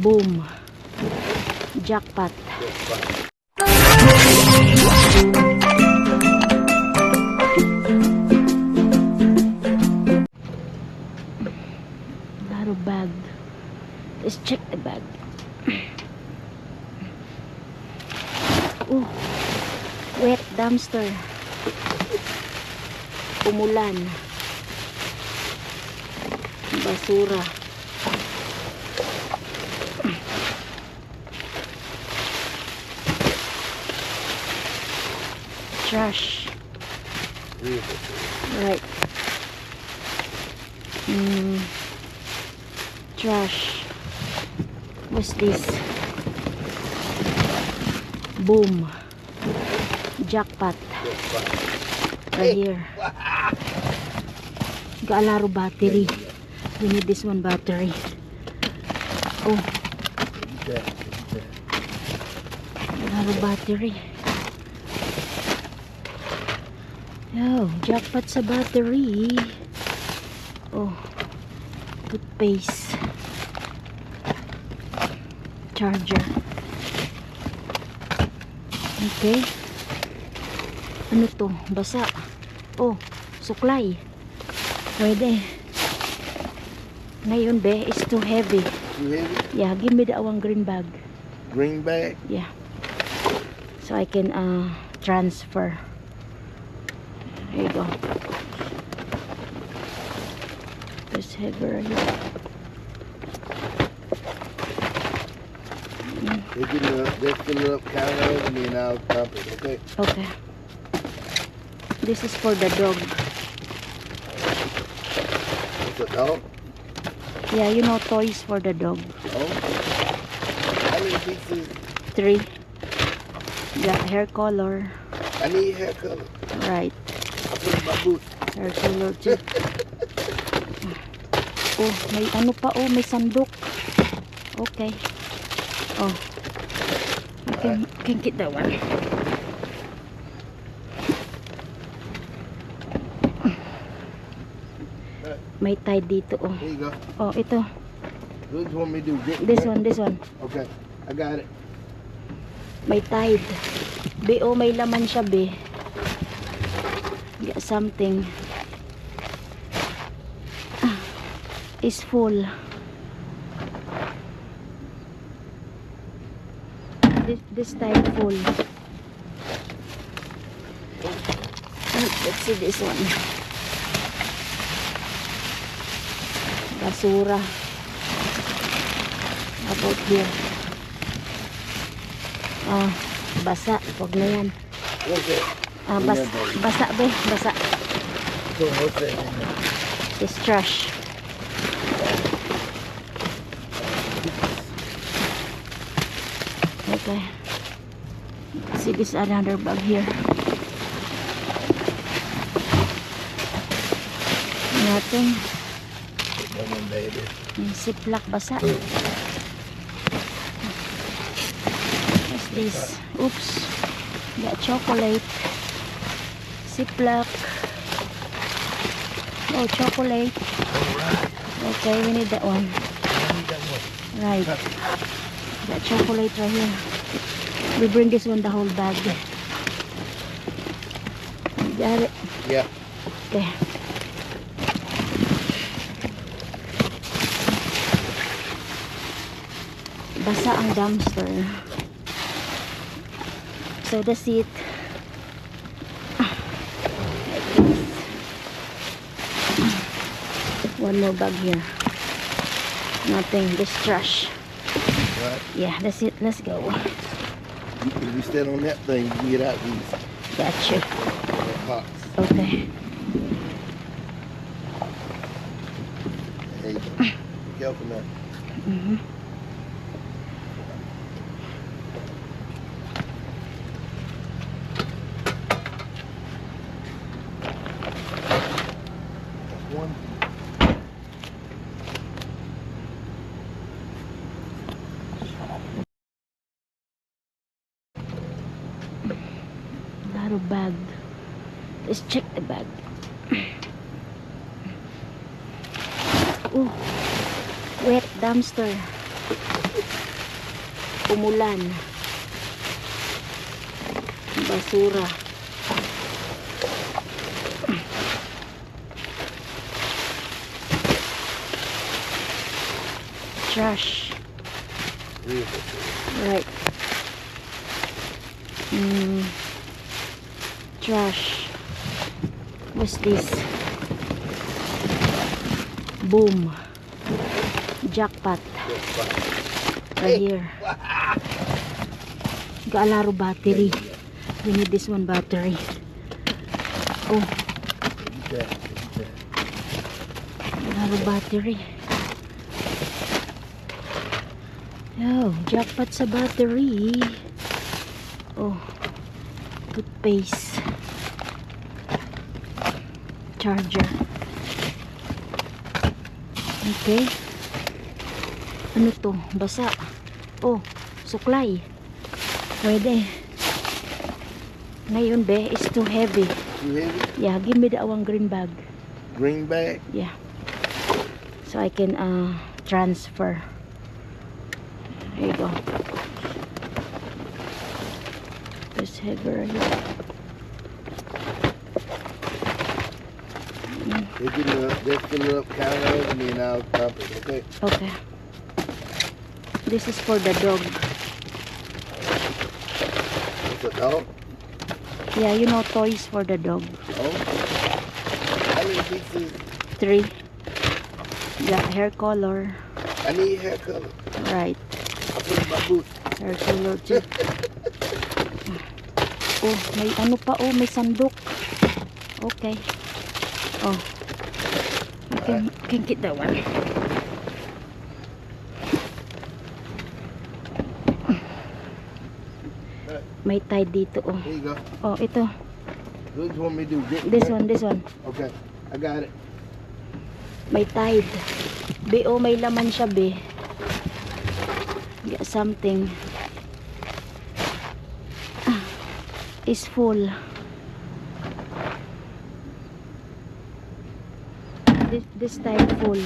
Boom. Jackpot. Of bag. Let's check the bag. Oh, wet dumpster. Umulan. Basura. Trash. Right. Mm. Trash. What's this? Boom. Jackpot. Right here. Gaalaro battery. We need this one battery. Oh, Gaalaro battery. Oh, jackpot sa battery. Oh, toothpaste. Charger. Okay. Ano to? Basa. Oh, suklay. Pwede. Ngayon, be, is too heavy. You heavy? Yeah, give me the awang green bag. Green bag? Yeah. So I can uh, transfer. There you go. This heavy right here. They fill it up, they fill it up, count it over me I'll dump it, okay? Okay. This is for the dog. It's a dog? Yeah, you know, toys for the dog. Oh? How many pieces? Three. Black hair color. I need hair color. Right. I too. Oh, may ano pa oh, may sandok. Okay. Oh. You can, can get that one. May tie dito oh. Here you go. Oh, ito. Me to do? Get This one, this one. Okay, I got it. May tied. Be, oh, may laman siya, be. Something. Ah, is full. This, this time full. Oh, Let's see this one. Basura. About here. Ah, basa. Huwag na yan. That? Ah, bas basa be, basa. There? It's trash. Okay. See this another bag here. Nothing. Yung Ziploc basa. What's this? Oops. Got chocolate. Ziploc. Oh, chocolate. Okay, we need that one. That. Right. Got chocolate right here. We bring this one the whole bag. Got it. Yeah. Okay. Basa ang dumpster. So that's it. One more bag here. Nothing. just trash. Right. Yeah, that's it. Let's go. If you stand on that thing, you get out these Gotcha. pots. Okay. Hey, be careful now. Lot bag. Let's check the bag. Oh, wet dumpster. umulan. Basura. Trash. Right. Mm. Trash. What's this? Boom. Jackpot. Right here. Gaalaro battery. We need this one battery. Oh, Gaalaro battery. Oh, jackpot sa battery. Oh, toothpaste. Charger. Okay. Ano to? Basa. Oh, suklay. Pwede. Ngayon, be, is too heavy. Too heavy? Yeah, give me the awang green bag. Green bag? Yeah. So I can uh, transfer. There you go. This heavy right here. They get it up, just up, count it over me and I'll it, okay? Okay. This is for the dog. It's a dog? Yeah, you know toys for the dog. Oh? How many pieces? Three. Yeah, hair color. I need hair color. Right. I put in my boot. Hair color too. Oh, may ano pa oh, may sandok. Okay. Oh. You can, can get that one. May tie dito oh. Here you go. Oh, ito. You want me do? Get This one, this one. Okay, I got it. May tide. Be, oh, may laman siya, be. Get something. Is full. This, this time full.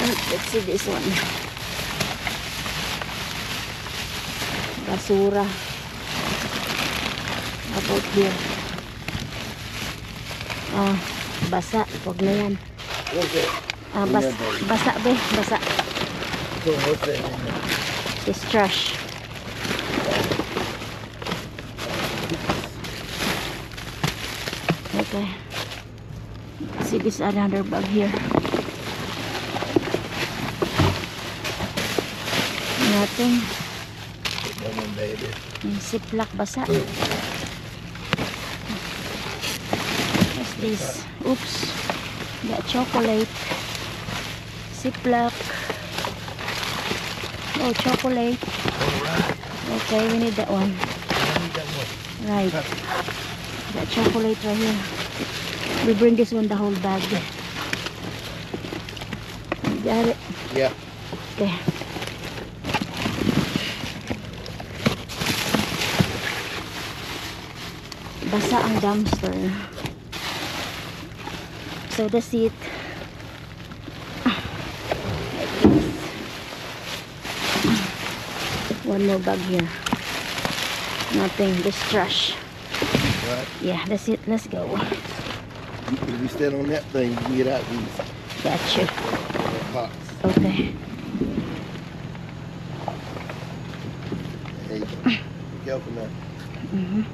Ah, Let's see this one. Basura. About here. Ah, basa. Huwag na yan. That? Ah, bas, basa be, basa. So what's that in there? It's trash. Okay. See this another bag here. Nothing. Yung Ziploc basa. What's this? Oops. Got chocolate. Ziploc. Oh, chocolate. Okay, we need that one. That. Right. Got chocolate right here. We bring this one the whole bag. Got it. Yeah. Okay. Basa ang dumpster. So that's it. Ah. One more bag here. Nothing. just trash. Right. Yeah, that's it. Let's go. If you stand on that thing, you can get out these Gotcha. that box. Okay. There you go. Be careful now. Mhm.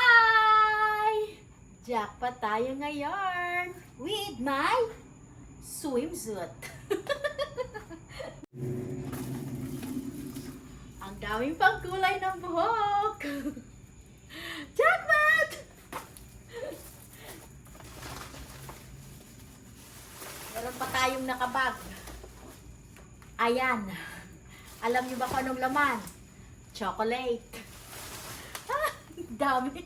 Hi! Jackpot tayo ngayon with my swimsuit. Ang daming pangkulay ng buhok. Jackpot! Meron pa tayong nakabag. Ayan. Alam niyo ba kung anong laman? Chocolate. Ah, dami.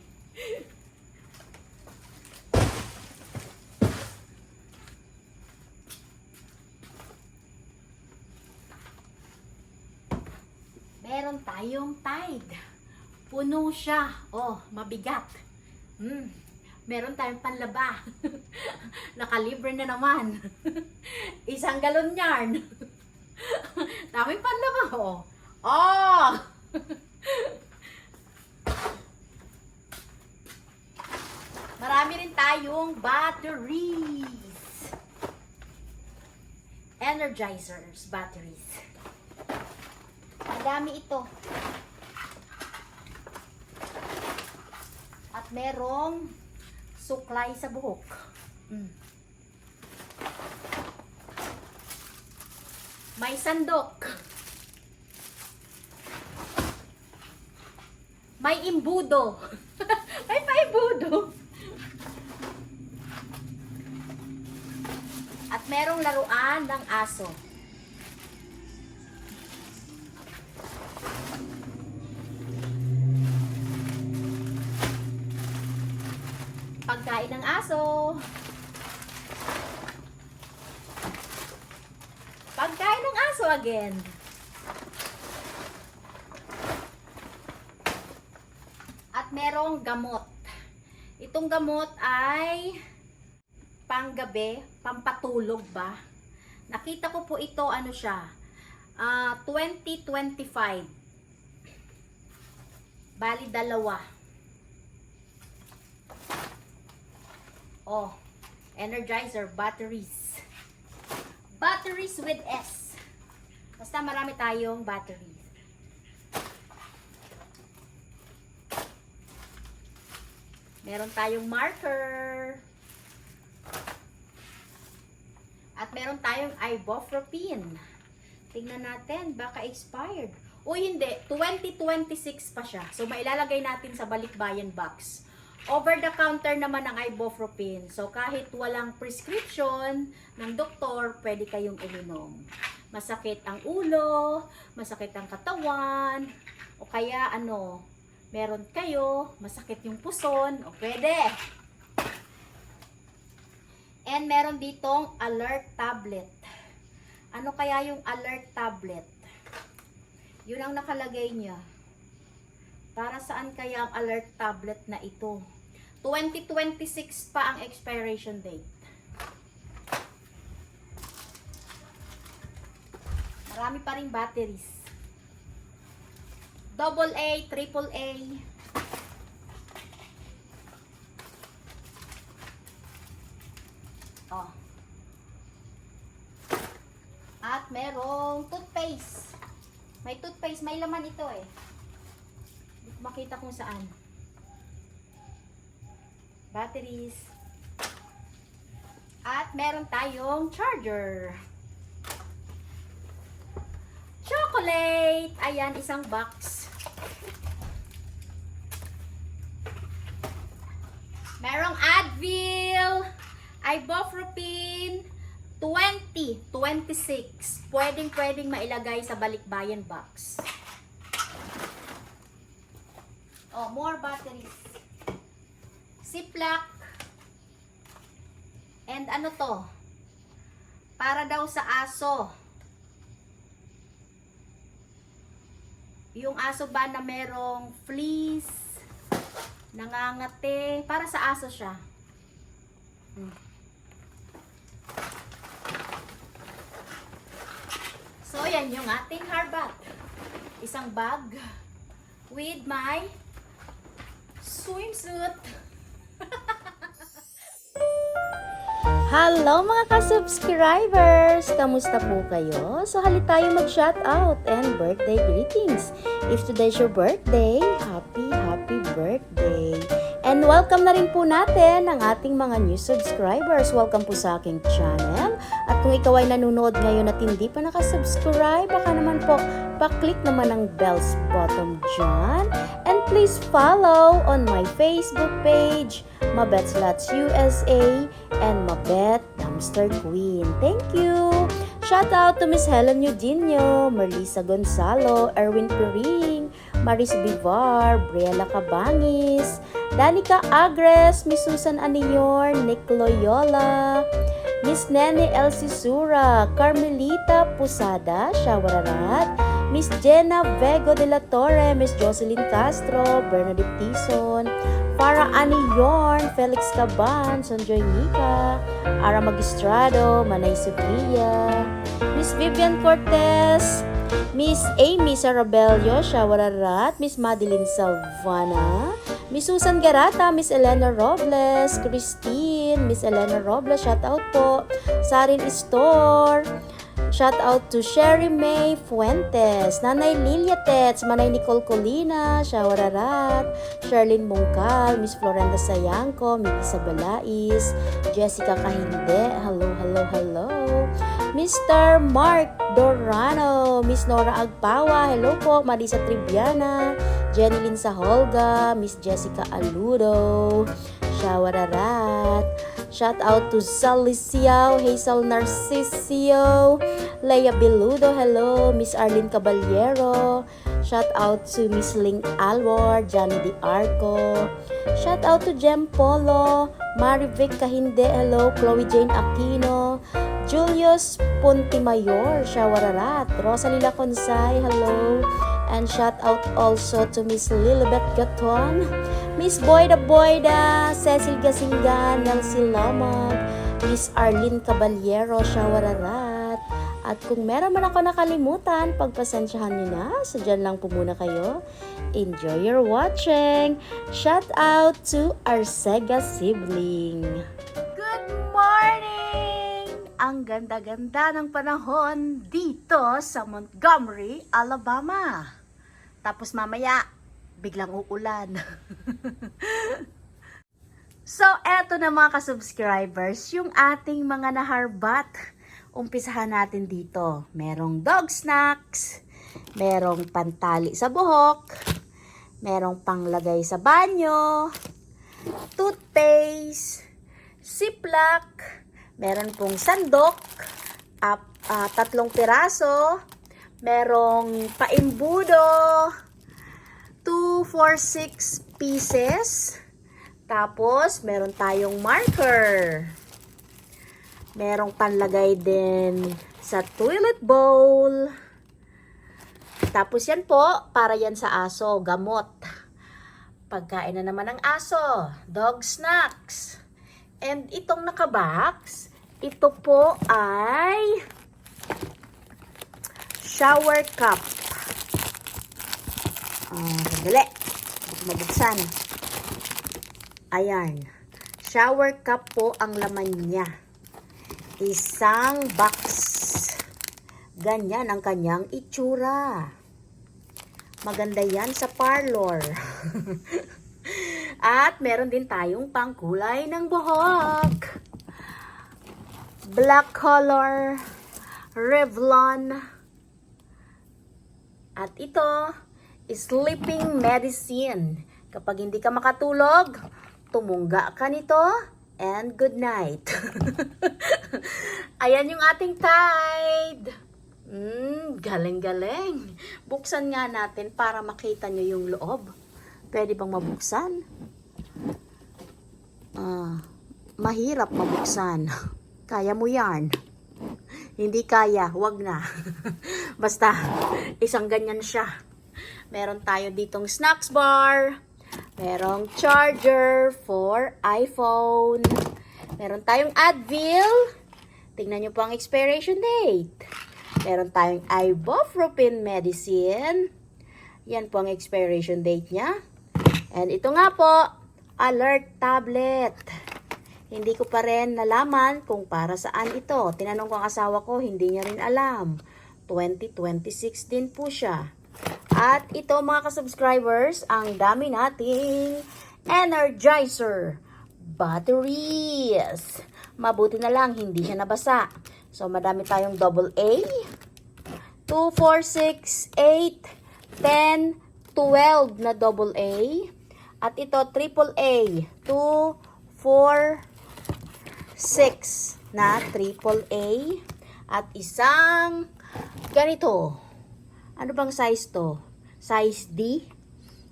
Meron tayong tide. Puno siya. Oh, mabigat. Hmm. meron tayong panlaba. Nakalibre na naman. Isang galon yarn. Daming panlaba, oh. Oh! Marami rin tayong batteries. Energizers batteries. Madami ito. At merong suklay sa buhok. Mm. May sandok. May imbudo. May paimbudo. At merong laruan ng aso. Pagkain ng aso. Pagkain ng aso again. At merong gamot. Itong gamot ay panggabi, pampatulog ba? Nakita ko po ito, ano siya, ah 2025. Bali, dalawa. Oh, Energizer batteries. Batteries with S. Basta marami tayong batteries. Meron tayong marker. At meron tayong ibuprofen. Tingnan natin, baka expired. O hindi, 2026 pa siya. So, mailalagay natin sa balikbayan box. Over the counter naman ang ibuprofen. So, kahit walang prescription ng doktor, pwede kayong uminom. Masakit ang ulo, masakit ang katawan, o kaya ano, meron kayo, masakit yung puson, o pwede. And meron ditong alert tablet. Ano kaya yung alert tablet? Yun ang nakalagay niya. Para saan kaya ang alert tablet na ito? 2026 pa ang expiration date. Marami pa rin batteries. Double A, triple A. Oh. At merong toothpaste. May toothpaste, may laman ito eh. Makita kung saan. Batteries. At meron tayong charger. Chocolate! Ayan, isang box. Merong Advil, ibuprofen, 20, 26. Pwedeng pwedeng mailagay sa balikbayan box. Oh, more batteries. Ziploc. And ano to? Para daw sa aso. Yung aso ba na merong fleece, nangangate, para sa aso siya. Hmm. So, yan yung ating harbat. Isang bag with my swimsuit. Hello mga ka-subscribers! Kamusta po kayo? So halit tayo mag-shoutout and birthday greetings. If today's your birthday, happy, happy birthday! And welcome na rin po natin ang ating mga new subscribers. Welcome po sa aking channel. At kung ikaw ay nanonood ngayon at hindi pa nakasubscribe, baka naman po pa-click naman ang bells button dyan. And please follow on my Facebook page, Mabet Slots USA and Mabet Dumpster Queen. Thank you! Shout out to Miss Helen Eugenio, Merlisa Gonzalo, Erwin Piring, Maris Bivar, Briella Cabangis, Danica Agres, Miss Susan Aniyor, Nick Loyola, Miss Nene Elsie Sura, Carmelita Pusada, Shawararat, Miss Jenna Vego de la Torre, Miss Jocelyn Castro, Bernadette Tison, Para Ani Yorn, Felix Caban, Sonjoy Mika, Ara Magistrado, Manay Sofia, Miss Vivian Cortez, Miss Amy Sarabello, Shawararat, Miss Madeline Salvana, Miss Susan Garata, Miss Elena Robles, Christine, Miss Elena Robles, shout out po. Sarin Store, shout out to Sherry May Fuentes, Nanay Lilia Tets, Manay Nicole Colina, Shawararat, Sherlyn Mungkal, Miss Florenda Sayangko, Miss Isabelais, Jessica Kahinde, hello, hello, hello. Mr. Mark Dorano, Miss Nora Agpawa, hello po, Marisa Triviana, Jenny Lynn Saholga, Miss Jessica Aludo, Shawararat, shout out to Saliciao, Hazel Narcisio, Leia Beludo, hello, Miss Arlene Caballero, shout out to Miss Ling Alwar, Johnny Di Arco, shout out to Jem Polo, Marivic Kahinde, hello, Chloe Jane Aquino, Julius Puntimayor, Shawararat, Rosalila Consay, hello. And shout out also to Miss Lilibet Gaton, Miss Boyda Boyda, Cecil Gasingan, Nelsie Lamag, Miss Arlene Caballero, Shawararat. At kung meron man ako nakalimutan, pagpasensyahan niyo na. So, dyan lang po muna kayo. Enjoy your watching. Shout out to our Sega sibling. Good morning! Ang ganda-ganda ng panahon dito sa Montgomery, Alabama. Tapos mamaya, biglang uulan. so, eto na mga ka-subscribers, yung ating mga naharbat. Umpisahan natin dito. Merong dog snacks, merong pantali sa buhok, merong panglagay sa banyo, toothpaste, Ziploc, meron pong sandok, ap, ah, tatlong piraso, merong paimbudo, 2, 4, 6 pieces, tapos meron tayong marker. Merong panlagay din sa toilet bowl. Tapos yan po, para yan sa aso, gamot. Pagkain na naman ng aso, dog snacks. And itong nakabox, ito po ay shower cup. Ah, sandali. Mabuksan. Ayan. Shower cup po ang laman niya. Isang box. Ganyan ang kanyang itsura. Maganda yan sa parlor. At meron din tayong pangkulay ng buhok. Black color, Revlon. At ito, sleeping medicine. Kapag hindi ka makatulog, tumungga ka nito and good night. Ayan yung ating Tide. Mm, galing-galing. Buksan nga natin para makita nyo yung loob. Pwede bang mabuksan? Ah, mahirap mabuksan. Kaya mo yan. Hindi kaya, wag na. Basta, isang ganyan siya. Meron tayo ditong snacks bar. Merong charger for iPhone. Meron tayong Advil. Tingnan nyo po ang expiration date. Meron tayong ibuprofen medicine. Yan po ang expiration date niya. And ito nga po, alert tablet. Hindi ko pa rin nalaman kung para saan ito. Tinanong ko ang asawa ko, hindi niya rin alam. 2026 din po siya. At ito mga ka-subscribers, ang dami nating Energizer batteries. Mabuti na lang, hindi siya nabasa. So, madami tayong double A, 2, 4, 6, 8, 10, 12 na double A. At ito, triple A, 2, 4, 6 na triple A. At isang ganito. Ano bang size to? Size D?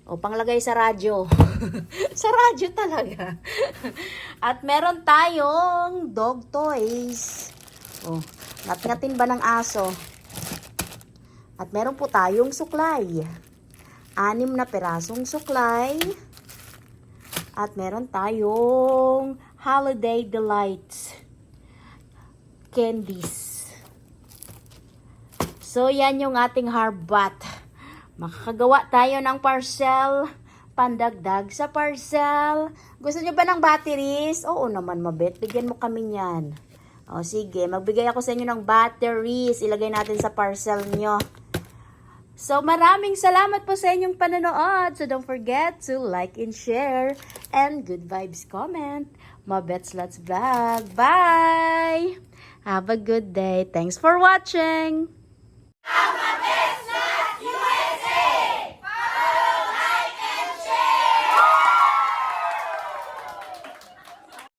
O, panglagay sa radyo. sa radyo talaga. At meron tayong dog toys. O, ngat-ngatin ba ng aso? At meron po tayong suklay. Anim na perasong suklay. At meron tayong Holiday Delights candies. So, yan yung ating harbat. Makakagawa tayo ng parcel, pandagdag sa parcel. Gusto nyo ba ng batteries? Oo naman, mabet. Bigyan mo kami yan. O, sige. Magbigay ako sa inyo ng batteries. Ilagay natin sa parcel nyo. So, maraming salamat po sa inyong panonood. So, don't forget to like and share. And good vibes comment. Mabets Lots Vlog. Bye! Have a good day. Thanks for watching!